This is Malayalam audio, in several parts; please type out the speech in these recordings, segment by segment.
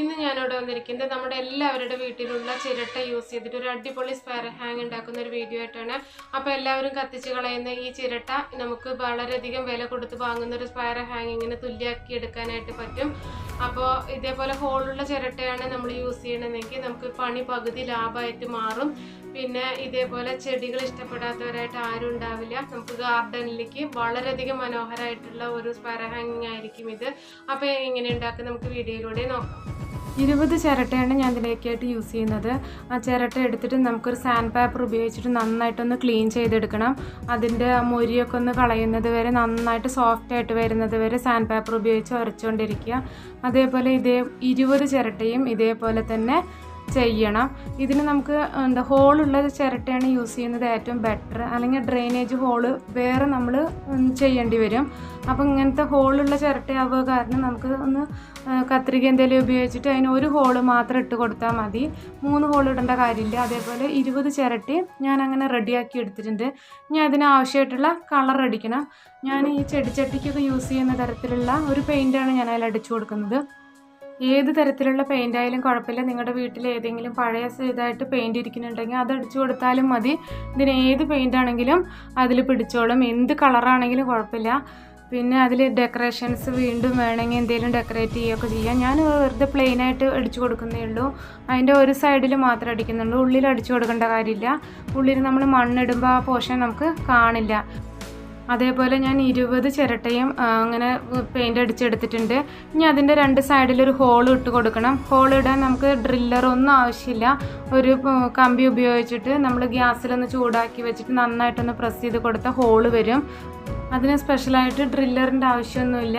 ഇന്ന് ഞാനിവിടെ വന്നിരിക്കുന്നത് നമ്മുടെ എല്ലാവരുടെ വീട്ടിലുള്ള ചിരട്ട യൂസ് ചെയ്തിട്ട് ഒരു അടിപൊളി സ്പയർ ഹാങ് ഉണ്ടാക്കുന്ന ഒരു വീഡിയോ ആയിട്ടാണ്. അപ്പോൾ എല്ലാവരും കത്തിച്ച് കളയുന്ന ഈ ചിരട്ട നമുക്ക് വളരെയധികം വില കൊടുത്ത് വാങ്ങുന്ന ഒരു സ്പയർ ഹാങ്ങിങ്ങിന് തുല്യമാക്കി എടുക്കാനായിട്ട് പറ്റും. അപ്പോൾ ഇതേപോലെ ഹോളുള്ള ചിരട്ടയാണ് നമ്മൾ യൂസ് ചെയ്യണമെങ്കിൽ നമുക്ക് പണി പകുതി ലാഭമായിട്ട് മാറും. പിന്നെ ഇതേപോലെ ചെടികൾ ഇഷ്ടപ്പെടാത്തവരായിട്ട് ആരും ഉണ്ടാവില്ല. നമുക്ക് ഗാർഡനിലേക്ക് വളരെയധികം മനോഹരമായിട്ടുള്ള ഒരു സ്പയർ ഹാങ്ങിങ് ആയിരിക്കും ഇത്. അപ്പോൾ എങ്ങനെ ഉണ്ടാക്കുക നമുക്ക് വീഡിയോയിലൂടെ നോക്കാം. ഇരുപത് ചിരട്ടയാണ് ഞാൻ ഇതിലേക്കായിട്ട് യൂസ് ചെയ്യുന്നത്. ആ ചിരട്ട എടുത്തിട്ട് നമുക്കൊരു സാൻഡ് പേപ്പർ ഉപയോഗിച്ചിട്ട് നന്നായിട്ടൊന്ന് ക്ലീൻ ചെയ്തെടുക്കണം. അതിന്റെ മൊരിയൊക്കെ ഒന്ന് കളയുന്നത് വരെ നന്നായിട്ട് സോഫ്റ്റ് ആയിട്ട് വരുന്നത് വരെ സാൻഡ് പേപ്പർ ഉപയോഗിച്ച് ഉരച്ചുകൊണ്ടിരിക്കുക അതേപോലെ ഇതേ ഇരുപത് ചിരട്ടയും ഇതേപോലെ തന്നെ ചെയ്യണം. ഇതിന് നമുക്ക് എന്താ ഹോളുള്ള ചിരട്ടയാണ് യൂസ് ചെയ്യുന്നത് ഏറ്റവും ബെറ്റർ അല്ലെങ്കിൽ ഡ്രെയിനേജ് ഹോൾ വേറെ നമ്മൾ ചെയ്യേണ്ടി വരും. അപ്പം ഇങ്ങനത്തെ ഹോളുള്ള ചിരട്ടയാവുക കാരണം നമുക്ക് ഒന്ന് കത്രിക എന്തെങ്കിലും ഉപയോഗിച്ചിട്ട് അതിന് ഒരു ഹോൾ മാത്രം ഇട്ട് കൊടുത്താൽ മതി. മൂന്ന് ഹോൾ ഇടേണ്ട കാര്യമില്ല. അതേപോലെ ഇരുപത് ചിരട്ടി ഞാൻ അങ്ങനെ റെഡിയാക്കി എടുത്തിട്ടുണ്ട്. ഇനി അതിന് ആവശ്യമായിട്ടുള്ള കളർ അടിക്കണം. ഞാൻ ഈ ചെടിച്ചട്ടിക്കൊക്കെ യൂസ് ചെയ്യുന്ന തരത്തിലുള്ള ഒരു പെയിന്റാണ് ഞാൻ അതിൽ അടിച്ചു കൊടുക്കുന്നത്. ഏത് തരത്തിലുള്ള പെയിന്റ് ആയാലും കുഴപ്പമില്ല. നിങ്ങളുടെ വീട്ടിൽ ഏതെങ്കിലും പഴയ ഇതായിട്ട് പെയിന്റ് ഇരിക്കുന്നുണ്ടെങ്കിൽ അത് അടിച്ചു കൊടുത്താലും മതി. ഇതിന് ഏത് പെയിന്റ് ആണെങ്കിലും അതിൽ പിടിച്ചോളും. എന്ത് കളറാണെങ്കിലും കുഴപ്പമില്ല. പിന്നെ അതിൽ ഡെക്കറേഷൻസ് വീണ്ടും വേണമെങ്കിൽ എന്തെങ്കിലും ഡെക്കറേറ്റ് ചെയ്യുകയൊക്കെ ചെയ്യാം. ഞാൻ വെറുതെ പ്ലെയിൻ ആയിട്ട് അടിച്ചു കൊടുക്കുന്നേ ഉള്ളൂ. അതിന്റെ ഒരു സൈഡിൽ മാത്രം അടിക്കുന്നുള്ളൂ. ഉള്ളിൽ അടിച്ചു കൊടുക്കേണ്ട കാര്യമില്ല. ഉള്ളിൽ നമ്മൾ മണ്ണിടുമ്പോൾ ആ പോഷൻ നമുക്ക് കാണില്ല. അതേപോലെ ഞാൻ ഇരുപത് ചിരട്ടയും അങ്ങനെ പെയിന്റ് അടിച്ചെടുത്തിട്ടുണ്ട്. ഇനി അതിന്റെ രണ്ട് സൈഡിൽ ഒരു ഹോൾ ഇട്ട് കൊടുക്കണം. ഹോൾ ഇടാൻ നമുക്ക് ഡ്രില്ലറൊന്നും ആവശ്യമില്ല. ഒരു കമ്പി ഉപയോഗിച്ചിട്ട് നമ്മൾ ഗ്യാസിലൊന്ന് ചൂടാക്കി വെച്ചിട്ട് നന്നായിട്ടൊന്ന് പ്രസ് ചെയ്ത് കൊടുത്ത ഹോൾ വരും. അതിന് സ്പെഷ്യലായിട്ട് ഡ്രില്ലറിന്റെ ആവശ്യമൊന്നുമില്ല.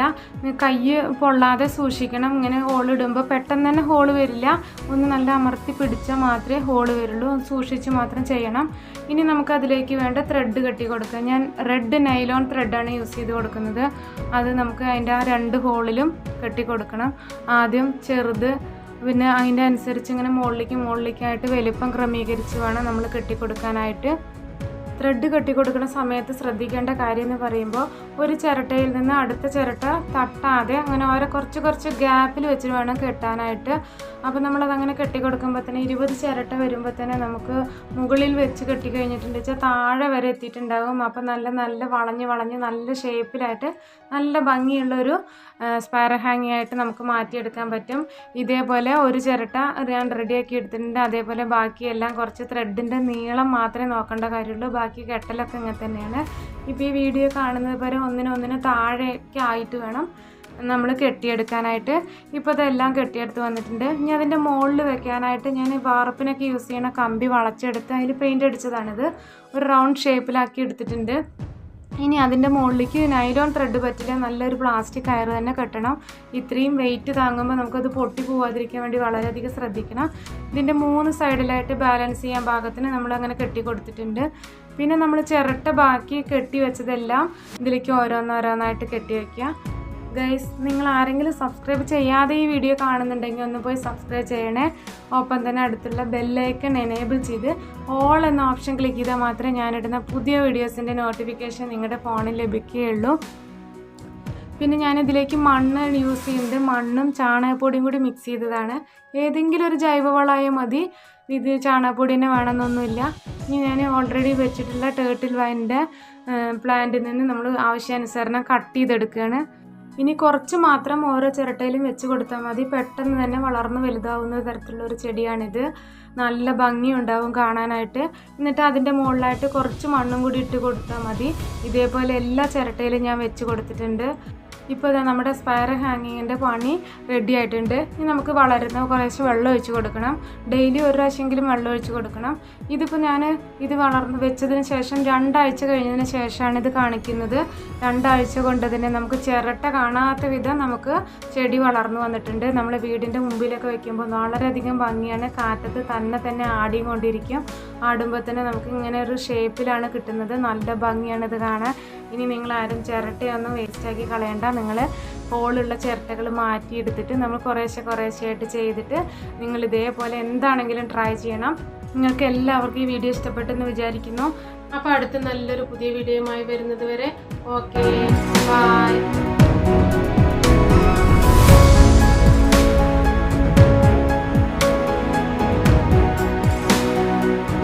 കൈ പൊള്ളാതെ സൂക്ഷിക്കണം. ഇങ്ങനെ ഹോൾ ഇടുമ്പോൾ പെട്ടെന്ന് തന്നെ ഹോൾ വരില്ല. ഒന്ന് നല്ല അമർത്തി പിടിച്ചാൽ മാത്രമേ ഹോൾ വരുള്ളൂ. സൂക്ഷിച്ച് മാത്രം ചെയ്യണം. ഇനി നമുക്ക് അതിലേക്ക് വേണ്ട ത്രെഡ് കെട്ടി കൊടുക്കാം. ഞാൻ റെഡ് നൈലോൺ ത്രെഡാണ് യൂസ് ചെയ്ത് കൊടുക്കുന്നത്. അത് നമുക്ക് അതിന്റെ ആ രണ്ട് ഹോളിലും കെട്ടി കൊടുക്കണം. ആദ്യം ചെറുത് പിന്നെ അതിന്റെ അനുസരിച്ച് ഇങ്ങനെ മുകളിലേക്ക് മുകളിലേക്കായിട്ട് വലിപ്പം ക്രമീകരിച്ച് വേണം നമ്മൾ കെട്ടിക്കൊടുക്കാനായിട്ട് ത്രെഡ് കെട്ടിക്കൊടുക്കുന്ന സമയത്ത് ശ്രദ്ധിക്കേണ്ട കാര്യം എന്ന് പറയുമ്പോൾ ഒരു ചിരട്ടയിൽ നിന്ന് അടുത്ത ചിരട്ട തട്ടാതെ അങ്ങനെ ഓരോ കുറച്ച് കുറച്ച് ഗ്യാപ്പിൽ വെച്ച് വേണം കെട്ടാനായിട്ട്. അപ്പോൾ നമ്മളത് അങ്ങനെ കെട്ടിക്കൊടുക്കുമ്പോൾ തന്നെ ഇരുപത് ചിരട്ട വരുമ്പോൾ തന്നെ നമുക്ക് മുകളിൽ വെച്ച് കെട്ടി കഴിഞ്ഞിട്ടുണ്ട് വെച്ചാൽ താഴെ വരെ എത്തിയിട്ടുണ്ടാകും അപ്പോൾ നല്ല നല്ല വളഞ്ഞ് വളഞ്ഞ് നല്ല ഷേപ്പിലായിട്ട് നല്ല ഭംഗിയുള്ളൊരു സ്പൈറ ഹാങ്ങി ആയിട്ട് നമുക്ക് മാറ്റിയെടുക്കാൻ പറ്റും. ഇതേപോലെ ഒരു ചിരട്ട ഞാൻ റെഡിയാക്കി എടുത്തിട്ടുണ്ട്. അതേപോലെ ബാക്കിയെല്ലാം കുറച്ച് ത്രെഡിന്റെ നീളം മാത്രമേ നോക്കേണ്ട കാര്യമുള്ളൂ. ബാക്കി കെട്ടലൊക്കെ ഇങ്ങനെ തന്നെയാണ്. ഇപ്പോൾ ഈ വീഡിയോ കാണുന്നത് പോലെ ഒന്നിനൊന്നിന് താഴെയൊക്കെ ആയിട്ട് വേണം നമ്മൾ കെട്ടിയെടുക്കാനായിട്ട്. ഇപ്പോൾ ഇതെല്ലാം കെട്ടിയെടുത്ത് വന്നിട്ടുണ്ട്. ഇനി അതിന്റെ മുകളിൽ വെക്കാനായിട്ട് ഞാൻ വാർപ്പിനൊക്കെ യൂസ് ചെയ്യണ കമ്പി വളച്ചെടുത്ത് അതിൽ പെയിന്റ് അടിച്ചതാണിത്. ഒരു റൗണ്ട് ഷേപ്പിലാക്കി എടുത്തിട്ടുണ്ട്. ഇനി അതിന്റെ മുകളിലേക്ക് നൈലോൺ ത്രെഡ് പറ്റില്ല നല്ലൊരു പ്ലാസ്റ്റിക് കയർ തന്നെ കെട്ടണം. ഇത്രയും വെയിറ്റ് താങ്ങുമ്പോൾ നമുക്കത് പൊട്ടി പോവാതിരിക്കാൻ വേണ്ടി വളരെയധികം ശ്രദ്ധിക്കണം. ഇതിന്റെ മൂന്ന് സൈഡിലായിട്ട് ബാലൻസ് ചെയ്യാൻ പാകത്തിന് നമ്മളങ്ങനെ കെട്ടി കൊടുത്തിട്ടുണ്ട് പിന്നെ നമ്മൾ ചിരട്ട ബാക്കി കെട്ടി വെച്ചതെല്ലാം ഇതിലേക്ക് ഓരോന്നോരോന്നായിട്ട് കെട്ടി വയ്ക്കുക ഗൈസ് നിങ്ങൾ ആരെങ്കിലും സബ്സ്ക്രൈബ് ചെയ്യാതെ ഈ വീഡിയോ കാണുന്നുണ്ടെങ്കിൽ ഒന്ന് പോയി സബ്സ്ക്രൈബ് ചെയ്യണേ. ഒപ്പം തന്നെ അടുത്തുള്ള ബെല്ലൈക്കൺ എനേബിൾ ചെയ്ത് ഓൾ എന്ന ഓപ്ഷൻ ക്ലിക്ക് ചെയ്താൽ മാത്രമേ ഞാനിടുന്ന പുതിയ വീഡിയോസിന്റെ നോട്ടിഫിക്കേഷൻ നിങ്ങളുടെ ഫോണിൽ ലഭിക്കുകയുള്ളൂ. പിന്നെ ഞാനിതിലേക്ക് മണ്ണ് യൂസ് ചെയ്യുന്നത് മണ്ണും ചാണകപ്പൊടിയും കൂടി മിക്സ് ചെയ്തതാണ്. ഏതെങ്കിലും ഒരു ജൈവവളമായ മതി. ഇത് ചാണകപ്പൊടി തന്നെ വേണമെന്നൊന്നുമില്ല. ഇനി ഞാൻ ഓൾറെഡി വെച്ചിട്ടുള്ള ടേർട്ടിൽ വൈന്റെ പ്ലാന്റിൽ നിന്ന് നമ്മൾ ആവശ്യാനുസരണം കട്ട് ചെയ്തെടുക്കുകയാണ്. ഇനി കുറച്ച് മാത്രം ഓരോ ചിരട്ടയിലും വെച്ച് കൊടുത്താൽ മതി. പെട്ടെന്ന് തന്നെ വളർന്ന് വലുതാവുന്ന തരത്തിലുള്ള ഒരു ചെടിയാണിത്. നല്ല ഭംഗിയുണ്ടാവും കാണാനായിട്ട്. എന്നിട്ട് അതിന്റെ മുകളിലായിട്ട് കുറച്ച് മണ്ണും കൂടി ഇട്ട് കൊടുത്താൽ മതി. ഇതേപോലെ എല്ലാ ചിരട്ടയിലും ഞാൻ വെച്ച് കൊടുത്തിട്ടുണ്ട്. ഇപ്പോൾ ഇതാ നമ്മുടെ സ്പയർ ഹാങ്ങിങ്ങിന്റെ പണി റെഡി ആയിട്ടുണ്ട്. ഇനി നമുക്ക് വളരുന്ന കുറേശ്ശെ വെള്ളം ഒഴിച്ച് കൊടുക്കണം. ഡെയിലി ഒരു പ്രാവശ്യമെങ്കിലും വെള്ളം ഒഴിച്ച് കൊടുക്കണം. ഇതിപ്പോൾ ഞാൻ ഇത് വളർന്ന് വെച്ചതിന് ശേഷം രണ്ടാഴ്ച കഴിഞ്ഞതിന് ശേഷമാണ് ഇത് കാണിക്കുന്നത്. രണ്ടാഴ്ച കൊണ്ട് തന്നെ നമുക്ക് ചിരട്ട കാണാത്ത വിധം നമുക്ക് ചെടി വളർന്നു വന്നിട്ടുണ്ട്. നമ്മൾ വീടിന്റെ മുമ്പിലൊക്കെ വെക്കുമ്പോൾ വളരെയധികം ഭംഗിയാണ്. കാറ്റത്ത് തന്നെ തന്നെ ആടിയും കൊണ്ടിരിക്കും. ആടുമ്പോൾ തന്നെ നമുക്ക് ഇങ്ങനെ ഒരു ഷേപ്പിലാണ് കിട്ടുന്നത്. നല്ല ഭംഗിയാണ് ഇത് കാണാൻ. ഇനി നിങ്ങൾ ആരും ചിരട്ടയൊന്നും വേസ്റ്റാക്കി കളയണ്ട. നിങ്ങൾ ഹോളുള്ള ചിരട്ടകൾ മാറ്റിയെടുത്തിട്ട് നമ്മൾ കുറേശ്ശെ കുറേശ്ശെയായിട്ട് ചെയ്തിട്ട് നിങ്ങൾ ഇതേപോലെ എന്താണെങ്കിലും ട്രൈ ചെയ്യണം. നിങ്ങൾക്ക് എല്ലാവർക്കും ഈ വീഡിയോ ഇഷ്ടപ്പെട്ടെന്ന് വിചാരിക്കുന്നു. അപ്പോൾ അടുത്ത നല്ലൊരു പുതിയ വീഡിയോയുമായി വരുന്നത് വരെ. Okay bye